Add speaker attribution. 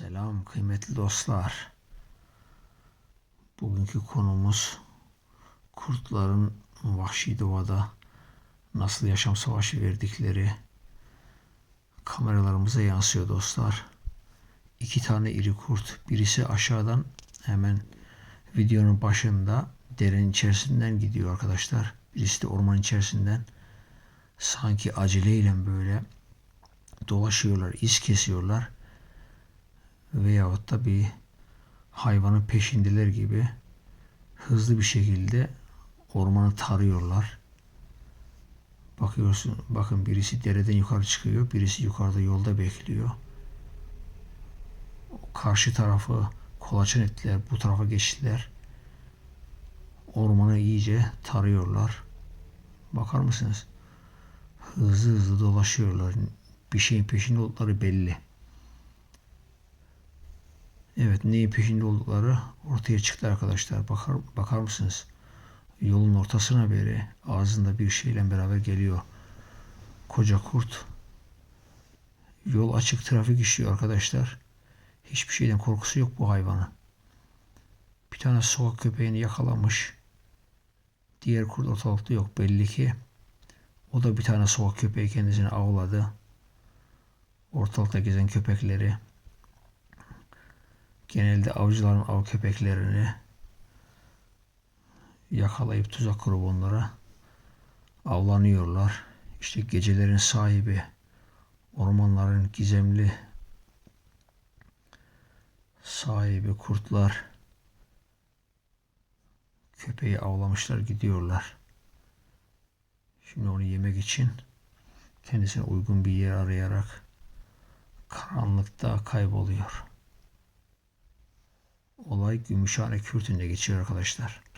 Speaker 1: Selam kıymetli dostlar. Bugünkü konumuz kurtların vahşi doğada nasıl yaşam savaşı verdikleri kameralarımıza yansıyor dostlar. İki tane iri kurt. Birisi aşağıdan hemen videonun başında derenin içerisinden gidiyor arkadaşlar. Birisi de orman içerisinden sanki aceleyle böyle dolaşıyorlar, iz kesiyorlar veyahut da bir hayvanın peşindeler gibi hızlı bir şekilde ormanı tarıyorlar. Bakıyorsun, bakın birisi dereden yukarı çıkıyor, birisi yukarıda yolda bekliyor. Karşı tarafı kolaçan ettiler, bu tarafa geçtiler. Ormanı iyice tarıyorlar. Bakar mısınız? Hızlı hızlı dolaşıyorlar. Bir şeyin peşinde oldukları belli. Evet neyin peşinde oldukları ortaya çıktı arkadaşlar. Bakar, bakar mısınız? Yolun ortasına beri ağzında bir şeyle beraber geliyor. Koca kurt. Yol açık trafik işliyor arkadaşlar. Hiçbir şeyden korkusu yok bu hayvanın. Bir tane sokak köpeğini yakalamış. Diğer kurt ortalıkta yok belli ki. O da bir tane sokak köpeği kendisini avladı. Ortalıkta gezen köpekleri genelde avcıların av köpeklerini yakalayıp tuzak kurup onlara avlanıyorlar. İşte gecelerin sahibi, ormanların gizemli sahibi kurtlar köpeği avlamışlar gidiyorlar. Şimdi onu yemek için kendisine uygun bir yer arayarak karanlıkta kayboluyor. Gümüşhane Kürtü'nde geçiyor arkadaşlar.